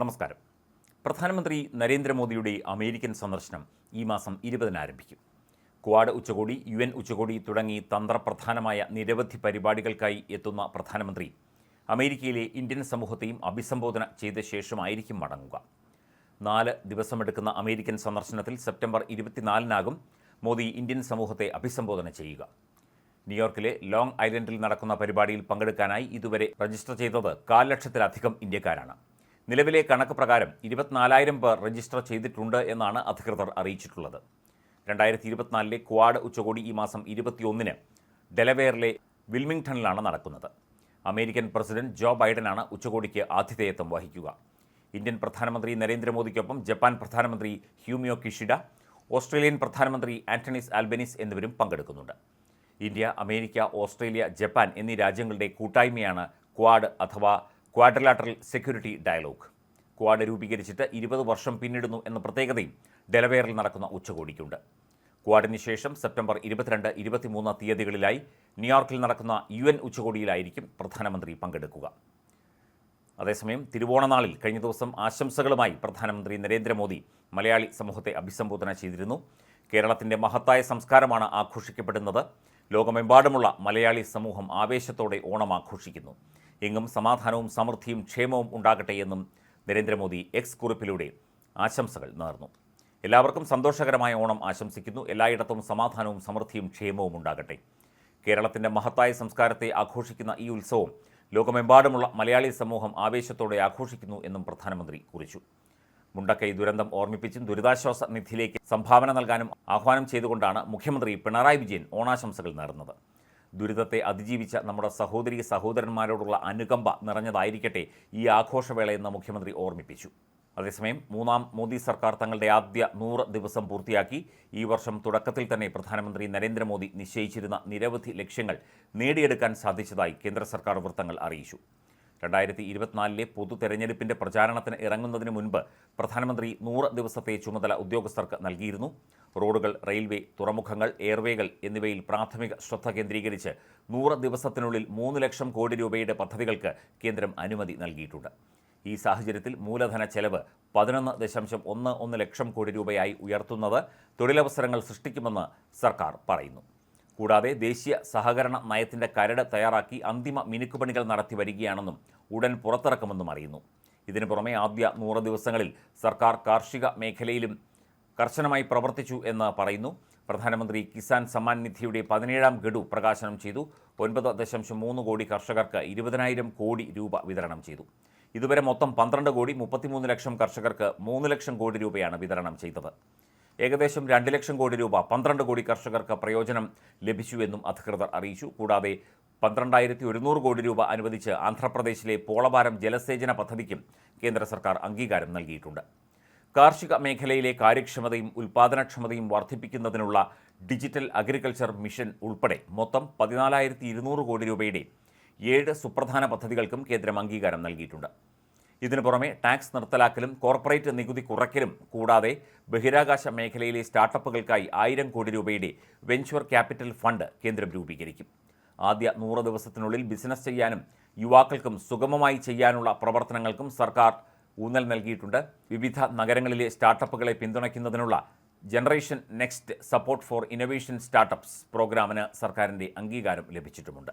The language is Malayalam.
നമസ്കാരം. പ്രധാനമന്ത്രി നരേന്ദ്രമോദിയുടെ അമേരിക്കൻ സന്ദർശനം ഈ മാസം ഇരുപതിന് ആരംഭിക്കും. ക്വാഡ് ഉച്ചകോടി യു എൻ ഉച്ചകോടി തുടങ്ങി തന്ത്രപ്രധാനമായ നിരവധി പരിപാടികൾക്കായി എത്തുന്ന പ്രധാനമന്ത്രി അമേരിക്കയിലെ ഇന്ത്യൻ സമൂഹത്തെയും അഭിസംബോധന ചെയ്ത ശേഷമായിരിക്കും മടങ്ങുക. നാല് ദിവസമെടുക്കുന്ന അമേരിക്കൻ സന്ദർശനത്തിൽ സെപ്റ്റംബർ ഇരുപത്തിനാലിനാകും മോദി ഇന്ത്യൻ സമൂഹത്തെ അഭിസംബോധന ചെയ്യുക. ന്യൂയോർക്കിലെ ലോങ് ഐലൻഡിൽ നടക്കുന്ന പരിപാടിയിൽ പങ്കെടുക്കാനായി ഇതുവരെ രജിസ്റ്റർ ചെയ്തത് കാൽ ലക്ഷത്തിലധികം ഇന്ത്യക്കാരാണ്. നിലവിലെ കണക്ക് പ്രകാരം ഇരുപത്തിനാലായിരം പേർ രജിസ്റ്റർ ചെയ്തിട്ടുണ്ട് എന്നാണ് അധികൃതർ അറിയിച്ചിട്ടുള്ളത്. രണ്ടായിരത്തി ഇരുപത്തിനാലിലെ ക്വാഡ് ഉച്ചകോടി ഈ മാസം ഇരുപത്തിയൊന്നിന് ഡെലവെയറിലെ വിൽമിംഗ്ടണിലാണ് നടക്കുന്നത്. അമേരിക്കൻ പ്രസിഡന്റ് ജോ ബൈഡനാണ് ഉച്ചകോടിക്ക് ആതിഥേയത്വം വഹിക്കുക. ഇന്ത്യൻ പ്രധാനമന്ത്രി നരേന്ദ്രമോദിക്കൊപ്പം ജപ്പാൻ പ്രധാനമന്ത്രി ഹ്യൂമിയോ കിഷിഡ ഓസ്ട്രേലിയൻ പ്രധാനമന്ത്രി ആന്റണീസ് ആൽബനീസ് എന്നിവരും പങ്കെടുക്കുന്നുണ്ട്. ഇന്ത്യ അമേരിക്ക ഓസ്ട്രേലിയ ജപ്പാൻ എന്നീ രാജ്യങ്ങളുടെ കൂട്ടായ്മയാണ് ക്വാഡ് അഥവാ ക്വാഡ്രിലാറ്ററൽ സെക്യൂരിറ്റി ഡയലോഗ്. ക്വാഡ് രൂപീകരിച്ചിട്ട് ഇരുപത് വർഷം പിന്നിടുന്നു എന്ന പ്രത്യേകതയും ഡെലവെയറിൽ നടക്കുന്ന ഉച്ചകോടിക്കുണ്ട്. ക്വാഡിന് ശേഷം സെപ്റ്റംബർ ഇരുപത്തിരണ്ട് ഇരുപത്തിമൂന്ന് തീയതികളിലായി ന്യൂയോർക്കിൽ നടക്കുന്ന യു എൻ ഉച്ചകോടിയിലായിരിക്കും പ്രധാനമന്ത്രി പങ്കെടുക്കുക. അതേസമയം തിരുവോണനാളിൽ കഴിഞ്ഞ ദിവസം ആശംസകളുമായി പ്രധാനമന്ത്രി നരേന്ദ്രമോദി മലയാളി സമൂഹത്തെ അഭിസംബോധന ചെയ്തിരുന്നു. കേരളത്തിന്റെ മഹത്തായ സംസ്കാരമാണ് ആഘോഷിക്കപ്പെടുന്നത്. ലോകമെമ്പാടുമുള്ള മലയാളി സമൂഹം ആവേശത്തോടെ ഓണം ആഘോഷിക്കുന്നു. എങ്ങും സമാധാനവും സമൃദ്ധിയും ക്ഷേമവും ഉണ്ടാകട്ടെ എന്നും നരേന്ദ്രമോദി എക്സ് കുറിപ്പിലൂടെ ആശംസകൾ നേർന്നു. എല്ലാവർക്കും സന്തോഷകരമായ ഓണം ആശംസിക്കുന്നു. എല്ലായിടത്തും സമാധാനവും സമൃദ്ധിയും ക്ഷേമവും ഉണ്ടാകട്ടെ. കേരളത്തിന്റെ മഹത്തായ സംസ്കാരത്തെ ആഘോഷിക്കുന്ന ഈ ഉത്സവം ലോകമെമ്പാടുമുള്ള മലയാളി സമൂഹം ആവേശത്തോടെ ആഘോഷിക്കുന്നു എന്നും പ്രധാനമന്ത്രി കുറിച്ചു. മുണ്ടക്കൈ ദുരന്തം ഓർമ്മിപ്പിച്ചും ദുരിതാശ്വാസ നിധിയിലേക്ക് സംഭാവന നൽകാനും ആഹ്വാനം ചെയ്തുകൊണ്ടാണ് മുഖ്യമന്ത്രി പിണറായി വിജയൻ ഓണാശംസകൾ നേർന്നത്. ദുരിതത്തെ അതിജീവിച്ച നമ്മുടെ സഹോദരി സഹോദരന്മാരോടുള്ള അനുകമ്പ നിറഞ്ഞതായിരിക്കട്ടെ ഈ ആഘോഷവേളയെന്ന് മുഖ്യമന്ത്രി ഓർമ്മിപ്പിച്ചു. അതേസമയം മൂന്നാം മോദി സർക്കാർ തങ്ങളുടെ ആദ്യ നൂറ് ദിവസം പൂർത്തിയാക്കി. ഈ വർഷം തുടക്കത്തിൽ തന്നെ പ്രധാനമന്ത്രി നരേന്ദ്രമോദി നിശ്ചയിച്ചിരുന്ന നിരവധി ലക്ഷ്യങ്ങൾ നേടിയെടുക്കാൻ സാധിച്ചതായി കേന്ദ്ര സർക്കാർ വൃത്തങ്ങൾ അറിയിച്ചു. രണ്ടായിരത്തി ഇരുപത്തിനാലിലെ പൊതു തെരഞ്ഞെടുപ്പിന്റെ പ്രചാരണത്തിന് ഇറങ്ങുന്നതിന് മുൻപ് പ്രധാനമന്ത്രി നൂറ് ദിവസത്തെ ചുമതല ഉദ്യോഗസ്ഥർക്ക് നൽകിയിരുന്നു. റോഡുകൾ റെയിൽവേ തുറമുഖങ്ങൾ എയർവേകൾ എന്നിവയിൽ പ്രാഥമിക ശ്രദ്ധ കേന്ദ്രീകരിച്ച് നൂറ് ദിവസത്തിനുള്ളിൽ മൂന്ന് ലക്ഷം കോടി രൂപയുടെ പദ്ധതികൾക്ക് കേന്ദ്രം അനുമതി നൽകിയിട്ടുണ്ട്. ഈ സാഹചര്യത്തിൽ മൂലധന ചെലവ് പതിനൊന്ന് ദശാംശം ഒന്ന് ഒന്ന് ലക്ഷം കോടി രൂപയായി ഉയർത്തുന്നത് തൊഴിലവസരങ്ങൾ സൃഷ്ടിക്കുമെന്ന് സർക്കാർ പറയുന്നു. കൂടാതെ ദേശീയ സഹകരണ നയത്തിന്റെ കരട് തയ്യാറാക്കി അന്തിമ മിനുക്കുപണികൾ നടത്തി വരികയാണെന്നും ഉടൻ പുറത്തിറക്കുമെന്നും അറിയുന്നു. ഇതിനു പുറമെ ആദ്യ നൂറ് ദിവസങ്ങളിൽ സർക്കാർ കാർഷിക മേഖലയിലും കർശനമായി പ്രവർത്തിച്ചു എന്ന് പറയുന്നു. പ്രധാനമന്ത്രി കിസാൻ സമ്മാൻ നിധിയുടെ പതിനേഴാം ഗഡു പ്രകാശനം ചെയ്തു. ഒൻപത് ദശാംശം മൂന്ന് കോടി കർഷകർക്ക് ഇരുപതിനായിരം കോടി രൂപ വിതരണം ചെയ്തു. ഇതുവരെ മൊത്തം പന്ത്രണ്ട് കോടി മുപ്പത്തിമൂന്ന് ലക്ഷം കർഷകർക്ക് മൂന്ന് ലക്ഷം കോടി രൂപയാണ് വിതരണം ചെയ്തത്. ഏകദേശം രണ്ട് ലക്ഷം കോടി രൂപ പന്ത്രണ്ട് കോടി കർഷകർക്ക് പ്രയോജനം ലഭിച്ചുവെന്നും അധികൃതർ അറിയിച്ചു. കൂടാതെ പന്ത്രണ്ടായിരത്തി ഒരുന്നൂറ് കോടി രൂപ അനുവദിച്ച് ആന്ധ്രാപ്രദേശിലെ പോളവാരം ജലസേചന പദ്ധതിക്കും കേന്ദ്ര സർക്കാർ അംഗീകാരം നൽകിയിട്ടുണ്ട്. കാർഷിക മേഖലയിലെ കാര്യക്ഷമതയും ഉൽപ്പാദനക്ഷമതയും വർദ്ധിപ്പിക്കുന്നതിനുള്ള ഡിജിറ്റൽ അഗ്രികൾച്ചർ മിഷൻ ഉൾപ്പെടെ മൊത്തം പതിനാലായിരത്തി ഇരുന്നൂറ് കോടി രൂപയുടെ ഏഴ് സുപ്രധാന പദ്ധതികൾക്കും കേന്ദ്രം അംഗീകാരം നൽകിയിട്ടുണ്ട്. ഇതിനു പുറമെ ടാക്സ് നിർത്തലാക്കലും കോർപ്പറേറ്റ് നികുതി കുറയ്ക്കലും കൂടാതെ ബഹിരാകാശ മേഖലയിലെ സ്റ്റാർട്ടപ്പുകൾക്കായി ആയിരം കോടി രൂപയുടെ വെഞ്ചർ ക്യാപിറ്റൽ ഫണ്ട് കേന്ദ്രം രൂപീകരിക്കും. ആദ്യ നൂറ് ദിവസത്തിനുള്ളിൽ ബിസിനസ് ചെയ്യാനും യുവാക്കൾക്കും സുഗമമായി ചെയ്യാനുള്ള പ്രവർത്തനങ്ങൾക്കും സർക്കാർ ഊന്നൽ നൽകിയിട്ടുണ്ട്. വിവിധ നഗരങ്ങളിലെ സ്റ്റാർട്ടപ്പുകളെ പിന്തുണയ്ക്കുന്നതിനുള്ള generation next support for innovation startups പ്രോഗ്രാമിന് സർക്കാരിന്റെ അംഗീകാരം ലഭിച്ചിട്ടുമുണ്ട്.